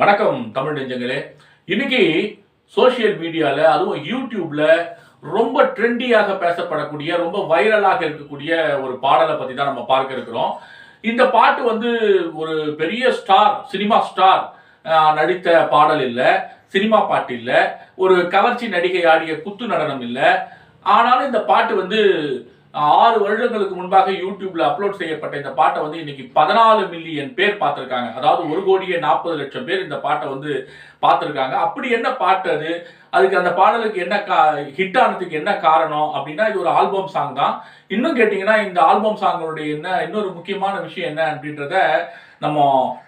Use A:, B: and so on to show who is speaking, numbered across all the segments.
A: வணக்கம் தமிழ் நெஞ்சங்களே. இன்னைக்கு சோஷியல் மீடியாவில் அதுவும் யூடியூப்ல ரொம்ப ட்ரெண்டியாக பேசப்படக்கூடிய ரொம்ப வைரலாக இருக்கக்கூடிய ஒரு பாடலை பத்தி தான் நம்ம பார்க்க இருக்கிறோம். இந்த பாட்டு வந்து ஒரு பெரிய ஸ்டார் சினிமா ஸ்டார் நடித்த பாடல் இல்லை சினிமா பாட்டு இல்லை ஒரு கவர்ச்சி நடிகை ஆடிய குத்து நடனம் இல்லை. ஆனாலும் இந்த பாட்டு வந்து ஆறு வருடங்களுக்கு முன்பாக யூடியூப்ல அப்லோட் செய்யப்பட்ட இந்த பாட்டை வந்து இன்னைக்கு பதினாலு மில்லியன் பேர் பார்த்திருக்காங்க. அதாவது ஒரு கோடியே நாற்பது லட்சம் பேர் இந்த பாட்டை வந்து பார்த்திருக்காங்க. அப்படி என்ன பாட்டு அது? அதுக்கு அந்த பாடலுக்கு என்ன கா ஹிட் ஆனதுக்கு என்ன காரணம் அப்படின்னா இது ஒரு ஆல்பம் சாங் தான். இன்னும் கேட்டிங்கன்னா இந்த ஆல்பம் சாங்கோடைய என்ன இன்னொரு முக்கியமான விஷயம் என்ன அப்படின்றத நம்ம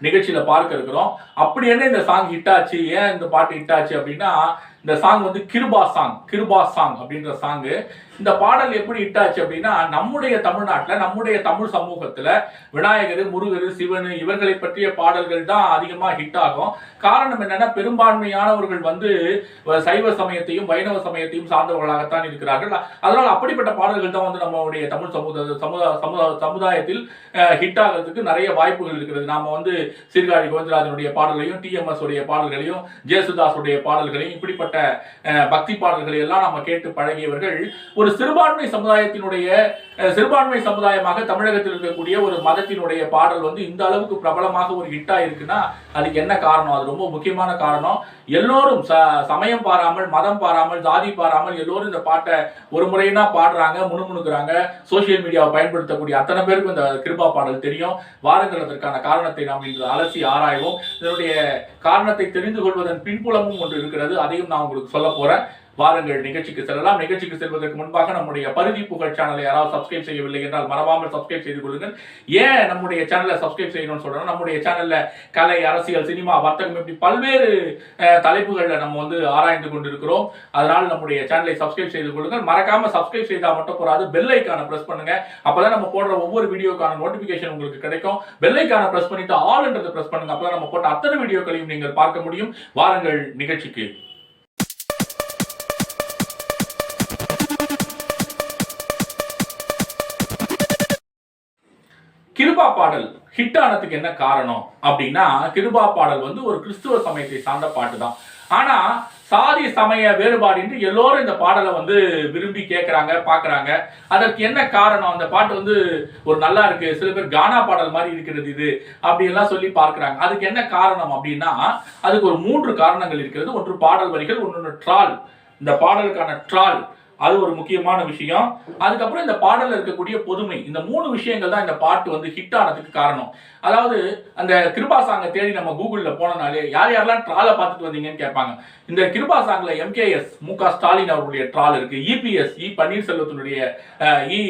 A: நிகழ்ச்சியில் பார்க்க இருக்கிறோம். அப்படி என்ன இந்த சாங் ஹிட் ஆச்சு? ஏன் இந்த பாட்டு ஹிட் ஆச்சு அப்படின்னா இந்த சாங் வந்து கிருபா சாங் கிருபா சாங் அப்படின்ற சாங்கு இந்த பாடல் எப்படி ஹிட் ஆச்சு அப்படின்னா நம்முடைய தமிழ்நாட்டில் நம்முடைய தமிழ் சமூகத்துல விநாயகர் முருகர் சிவன் இவர்களை பற்றிய பாடல்கள் தான் அதிகமாக ஹிட் ஆகும். காரணம் என்னன்னா பெரும்பான்மையானவர்கள் வந்து சைவ சமயத்தையும் வைணவ சமயத்தையும் சார்ந்தவர்களாகத்தான் இருக்கிறார்கள். அதனால அப்படிப்பட்ட பாடல்கள் தான் வந்து நம்மளுடைய தமிழ் சமூக சமுதாய சமுதாயத்தில் ஹிட் ஆகிறதுக்கு நிறைய வாய்ப்புகள் இருக்கிறது. நாம வந்து சீர்காழி கோவிந்தராஜனுடைய பாடல்களையும் டிஎம்எஸ் உடைய பாடல்களையும் ஜேசுதாஸ் உடைய பாடல்களையும் இப்படிப்பட்ட அஹ், பக்தி பாடல்களை எல்லாம் நம்ம கேட்டு பழகியவர்கள் ஒரு சிறுபான்மை சமுதாயத்தினுடைய சிறுபான்மை சமுதாயமாக தமிழகத்தில் இருக்கக்கூடிய ஒரு மதத்தினுடைய பாடல் வந்து இந்த அளவுக்கு பிரபலமாக ஒரு ஹிட்டா இருக்குன்னா அதுக்கு என்ன காரணம்? அது ரொம்ப முக்கியமான காரணம். எல்லோரும் சமயம் பாராமல் மதம் பாராமல் ஜாதி பாராமல் எல்லோரும் இந்த பாட்டை ஒரு முறையினா பாடுறாங்க முணுமுணுக்கிறாங்க. சோசியல் மீடியாவை பயன்படுத்தக்கூடிய அத்தனை பேருக்கும் இந்த கிருபா பாடல் தெரியும். வாருங்கள் அதற்கான காரணத்தை நாம் இன்று அலசி ஆராய்வோம். இதனுடைய காரணத்தை தெரிந்து கொள்வதன் பின்புலமும் ஒன்று இருக்கிறது. அதையும் நாம் நான் உங்களுக்கு சொல்ல போறேன். வாருங்கள் நிகழ்ச்சிக்கு செல்லலாம். நிகழ்ச்சிக்கு செல்வதற்கு முன்பாக நம்முடைய பருதி புகழ் சேனலை யாராவது சப்ஸ்கிரைப் செய்யவில்லை என்றால் மறவாமல் சப்ஸ்கிரைப் செய்து கொள்ளுங்கள். ஏன் நம்முடைய சேனலை சப்ஸ்கிரைப் செய்யணும்னு சொல்றோம் நம்முடைய சேனல்ல கலை அரசியல் சினிமா வர்த்தகம் இப்படி பல்வேறு தலைப்புகளில் நம்ம வந்து ஆராய்ந்து கொண்டிருக்கிறோம். அதனால் நம்முடைய சேனலை சப்ஸ்கிரைப் செய்து கொள்ளுங்கள். மறக்காம சப்ஸ்கிரைப் செய்தால் மட்டும் போறாது. பெல் ஐக்கான பிரஸ் பண்ணுங்க. அப்பதான் நம்ம போடுற ஒவ்வொரு வீடியோக்கான நோட்டிபிகேஷன் உங்களுக்கு கிடைக்கும். பெல் ஐக்கான பிரஸ் பண்ணிட்டு ஆல் என்றதை பிரஸ் பண்ணுங்க. அப்பதான் நம்ம போட்ட அத்தனை வீடியோக்களையும் நீங்கள் பார்க்க முடியும். வாருங்கள் நிகழ்ச்சிக்கு. கிருபா பாடல் ஹிட் ஆனதுக்கு என்ன காரணம் அப்படின்னா கிருபா பாடல் வந்து ஒரு கிறிஸ்துவ சமயத்தை சார்ந்த பாட்டு தான். ஆனா சாதி சமய வேறுபாடின்றி எல்லோரும் இந்த பாடலை வந்து விரும்பி கேட்குறாங்க பார்க்குறாங்க அதற்கு என்ன காரணம்? அந்த பாட்டு வந்து ஒரு நல்லா இருக்கு. சில பேர் கானா பாடல் மாதிரி இருக்கிறது இது அப்படின்லாம் சொல்லி பார்க்குறாங்க. அதுக்கு என்ன காரணம் அப்படின்னா அதுக்கு ஒரு மூன்று காரணங்கள் இருக்கிறது. ஒன்று பாடல் வரிகள் ஒன்று ட்ரால். இந்த பாடலுக்கான ட்ரால். அது ஒரு முக்கியமான விஷயம். அதுக்கப்புறம் இந்த பாடலில் இருக்கக்கூடிய பொதுமை. இந்த மூணு விஷயங்கள் தான் இந்த பாட்டு வந்து ஹிட் ஆனதுக்கு காரணம். அதாவது அந்த கிருபா சாங்கை தேடி நம்ம கூகுளில் போனனாலே யார் யாரெல்லாம் ட்ராலை பார்த்துட்டு வந்தீங்கன்னு கேட்பாங்க. இந்த கிருபா சாங்கில் எம்கேஎஸ் மு க ஸ்டாலின் அவருடைய ட்ரால் இருக்கு. இபிஎஸ் இ e பன்னீர்செல்வத்தினுடைய அஹ், இ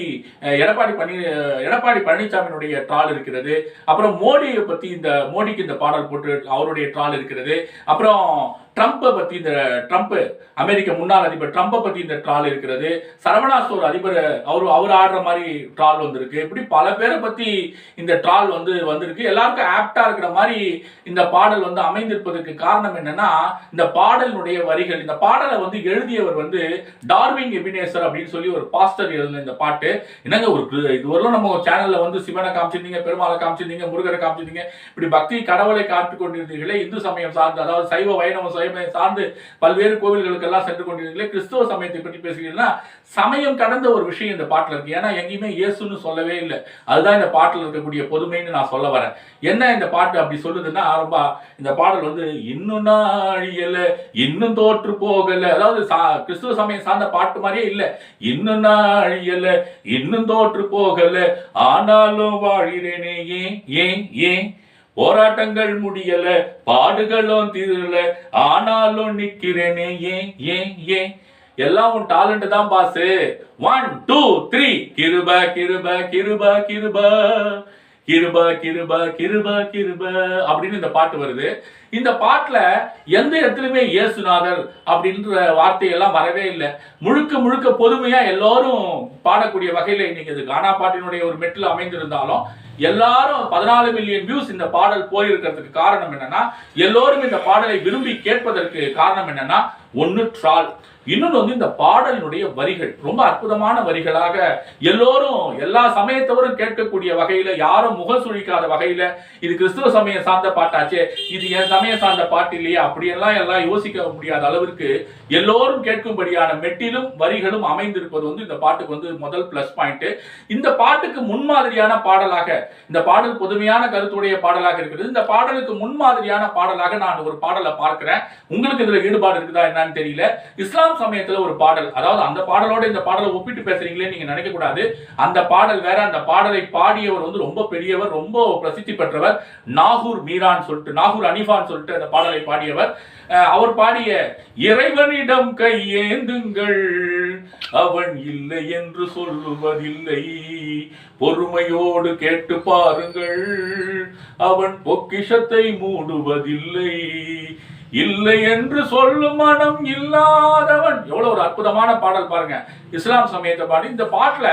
A: அஹ், எடப்பாடி பன்னீர் எடப்பாடி பழனிசாமியினுடைய ட்ரால் இருக்கிறது. அப்புறம் மோடியை பற்றி இந்த மோடிக்கு இந்த பாடல் போட்டு அவருடைய ட்ரால் இருக்கிறது. அப்புறம் ட்ரம்ப்பை பத்தி இந்த ட்ரம்ப் அமெரிக்க முன்னாள் அதிபர் ட்ரம்ப்பை பத்தி இந்த ட்ரால் இருக்கிறது. சரவணா ஸ்டோர் அதிபர் அவர் அவர் ஆடுற மாதிரி ட்ரால் வந்திருக்கு. இப்படி பல பேரை பத்தி இந்த ட்ரால் வந்து வந்திருக்கு. எல்லாருக்கும் ஆப்டாக இருக்கிற மாதிரி இந்த பாடல் வந்து அமைந்திருப்பதற்கு காரணம் என்னன்னா இந்த பாடலினுடைய வரிகள். இந்த பாடலை வந்து எழுதியவர் வந்து டார்வின் எபினேசர் அப்படின்னு சொல்லி ஒரு பாஸ்டர் எழுதின இந்த பாட்டு. என்னங்க ஒரு கு- நம்ம சேனல்ல வந்து சிவனை காமிச்சிருந்தீங்க பெருமாளை காமிச்சிருந்தீங்க முருகரை காமிச்சிருந்தீங்க. இப்படி பக்தி கடவுளை காட்டிக் கொண்டிருந்தீர்களே இந்து சமயம் சார்ந்த அதாவது சைவ வைணவ சைவம் சார்ந்து பல்வேறு கோவில்களுக்கெல்லாம் சென்று கொண்டிருந்தீங்களே கிறிஸ்துவ சமயத்தை பற்றி பேசுகிறீங்கன்னா சமயம் கடந்த ஒரு விஷயம் இந்த பாட்டுல இருக்கு. ஏன்னா எங்கேயுமே இயேசுன்னு சொல்லவே இல்லை. அதுதான் இந்த பாட்டுல இருக்கக்கூடிய பொதுமைன்னு நான் சொல்ல வரேன். என்ன இந்த பாட்டு அப்படி சொல்லுதுன்னா ரொம்ப இந்த பாடல் வந்து இன்னும் நாழியல இன்னும் தோற்று போகல. அதாவது சா- கிறிஸ்துவ சமயம் சார்ந்த பாட்டு மாதிரியே இல்ல. இன்னும் நாழியல இன்னும் தோற்று போகல ஆனாலும் வாழ்கிறேனே ஏன் ஏன் ஏன்? போராட்டங்கள் முடியல பாடுகளும் தீரல ஆனாலும் நிக்கிறேனே ஏன் ஏன் ஏன் எல்லாம் உன் டாலண்ட் தான் பாசு ஒன் டூ த்ரீ கிருப கிருப கிருப கிருப. கிருப கிருப கிருப கிருப அப்படின்னு இந்த பாட்டு வருது. இந்த பாட்டுல எந்த இடத்துலயுமே இயேசுநாதர் அப்படின்ற வார்த்தையெல்லாம் வரவே இல்லை. முழுக்க முழுக்க பொதுமையா எல்லாரும் பாடக்கூடிய வகையில இன்னைக்கு இது கானா பாட்டினுடைய ஒரு மெட்டில் அமைந்திருந்தாலும் எல்லாரும் பதினாலு மில்லியன் வியூஸ் இந்த பாடல் போயிருக்கிறதுக்கு காரணம் என்னன்னா எல்லோரும் இந்த பாடலை விரும்பி கேட்பதற்கு காரணம் என்னன்னா ஒன்னு ட்ரால் இன்னொன்று வந்து இந்த பாடலினுடைய வரிகள் ரொம்ப அற்புதமான வரிகளாக எல்லோரும் எல்லா சமயத்தவரும் கேட்கக்கூடிய வகையில யாரும் முகம் சுழிக்காத வகையில இது கிறிஸ்துவ சமயம் சார்ந்த பாட்டாச்சே இது என் சமயம் சார்ந்த பாட்டு இல்லையா அப்படியெல்லாம் எல்லாம் யோசிக்க முடியாத அளவிற்கு எல்லோரும் கேட்கும்படியான மெட்டிலும் வரிகளும் அமைந்திருப்பது வந்து இந்த பாட்டுக்கு வந்து முதல் பிளஸ் பாயிண்ட் இந்த பாட்டுக்கு முன்மாதிரியான பாடலாக இந்த பாடல் புதுமையான கருத்துடைய பாடலாக இருக்கிறது இந்த பாடலுக்கு முன்மாதிரியான பாடலாக நான் ஒரு பாடலை பார்க்கிறேன். உங்களுக்கு இதுல ஈடுபாடு இருக்குதா என்னன்னு தெரியல. இஸ்லாம் சமயத்துல ஒரு பாடல். அதாவது அந்த பாடலோட இந்த பாடலை ஒப்பிட்டு பேசுறீங்களே நீங்க நினைக்க கூடாது. அந்த பாடல் வேற அந்த பாடலை பாடியவர் வந்து ரொம்ப பெரியவர் ரொம்ப பிரசித்தி பெற்றவர் நாகூர் மீரான் சொல்லிட்டு நாகூர் அனிஃபான் சொல்லிட்டு அந்த பாடலை பாடியவர். அவர் பாடிய இறைவனிடம் கையேந்துங்கள் அவன் இல்லை என்று சொல்லுவதில்லை. பொறுமையோடு கேட்டு பாருங்கள் அவன் பொக்கிஷத்தை மூடுவதில்லை. இல்லை என்று சொல்லும் மனம் இல்லாதவன். எவ்வளவு ஒரு அற்புதமான பாடல் பாருங்க. இஸ்லாம் சமயத்தை பாடி இந்த பாட்டுல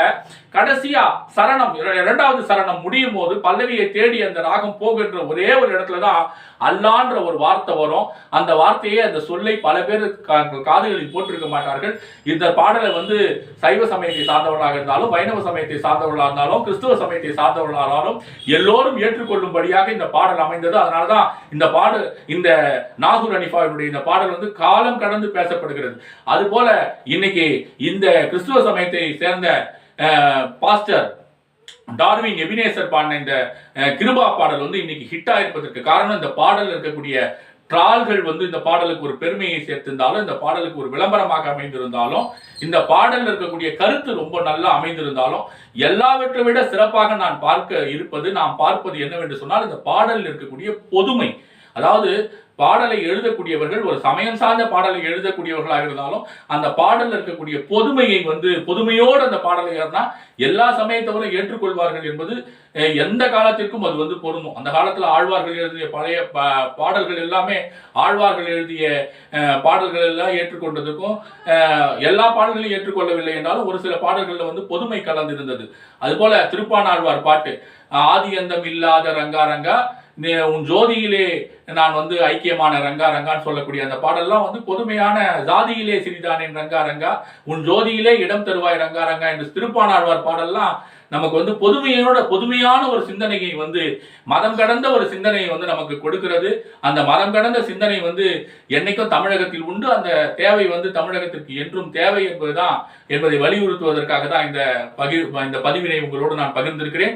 A: கடைசியா சரணம் இரண்டாவது சரணம் முடியும் போது பல்லவியை தேடி அந்த ராகம் போகின்ற ஒரே ஒரு இடத்துல தான் அல்லான்ற ஒரு வார்த்தை வரும். அந்த வார்த்தையே அந்த சொல்லை பல பேர் கா- காதுகளில் போட்டிருக்க மாட்டார்கள். இந்த பாடலை வந்து சைவ சமயத்தை சார்ந்தவர்களாக இருந்தாலும் வைணவ சமயத்தை சார்ந்தவர்களாக இருந்தாலும் கிறிஸ்துவ சமயத்தை சார்ந்தவர்களாக இருந்தாலும் எல்லோரும் ஏற்றுக்கொள்ளும்படியாக இந்த பாடல் அமைந்தது. அதனாலதான் இந்த பாடு இந்த நாகூர் அனிஃபாவினுடைய இந்த பாடல் வந்து காலம் கடந்து பேசப்படுகிறது. அதுபோல இன்னைக்கு இந்த கிறிஸ்துவ சமயத்தை சேர்ந்த பாஸ்டர் டார்வின் எபினேசர் பாடின இந்த கிருபா பாடல் வந்து இன்னைக்கு ஹிட் ஆயிருப்பதற்கு காரணம் இந்த பாடல் இருக்கக்கூடிய ட்ரால்கள் வந்து இந்த பாடலுக்கு ஒரு பெருமையை சேர்த்திருந்தாலும் இந்த பாடலுக்கு ஒரு விளம்பரமாக அமைந்திருந்தாலும் இந்த பாடலில் இருக்கக்கூடிய கருத்து ரொம்ப நல்லா அமைந்திருந்தாலும் எல்லாவற்றை விட சிறப்பாக நான் பார்க்க இருப்பது நாம் பார்ப்பது என்னவென்று சொன்னால் இந்த பாடலில் இருக்கக்கூடிய பொதுமை அதாவது பாடலை எழுதக்கூடியவர்கள் ஒரு சமயம் சார்ந்த பாடலை எழுதக்கூடியவர்களாக இருந்தாலும் அந்த பாடலில் இருக்கக்கூடிய பொதுமையை வந்து பொதுமையோடு அந்த பாடலை ஏறினா எல்லா சமயத்தவரும் ஏற்றுக்கொள்வார்கள் என்பது எந்த காலத்திற்கும் அது வந்து பொருந்தும். அந்த காலத்தில் ஆழ்வார்கள் எழுதிய பழைய பா- பாடல்கள் எல்லாமே ஆழ்வார்கள் எழுதிய பாடல்கள் எல்லாம் ஏற்றுக்கொண்டதுக்கும் எல்லா பாடல்களையும் ஏற்றுக்கொள்ளவில்லை என்றாலும் ஒரு சில பாடல்களில் வந்து பொதுமை கலந்திருந்தது. அதுபோல திருப்பானாழ்வார் பாட்டு ஆதி அந்தம் இல்லாத ரங்கா ரங்கா உன் ஜோதியிலே நான் வந்து ஐக்கியமான ரங்கா ரங்கான்னு சொல்லக்கூடிய அந்த பாடல்லாம் வந்து பொதுமையான ஜாதியிலே சிறிதானேன் ரங்கா ரங்கா. உன் ஜோதியிலே இடம் தருவாய் ரங்கா ரங்கா என்று திருப்பானாழ்வார் பாடல்லாம் நமக்கு வந்து பொதுமையோட பொதுமையான ஒரு சிந்தனையை வந்து மதம் கடந்த ஒரு சிந்தனையை வந்து நமக்கு கொடுக்கிறது. அந்த மதம் கடந்த சிந்தனை வந்து என்னைக்கும் தமிழகத்தில் உண்டு. அந்த தேவை வந்து தமிழகத்திற்கு என்றும் தேவை என்பதுதான் என்பதை வலியுறுத்துவதற்காக தான் இந்த பகிர் இந்த பதிவினை உங்களோடு நான் பகிர்ந்திருக்கிறேன்.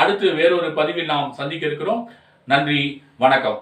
A: அடுத்து வேறொரு பதிவில் நாம் சந்திக்க இருக்கிறோம். நன்றி வணக்கம்.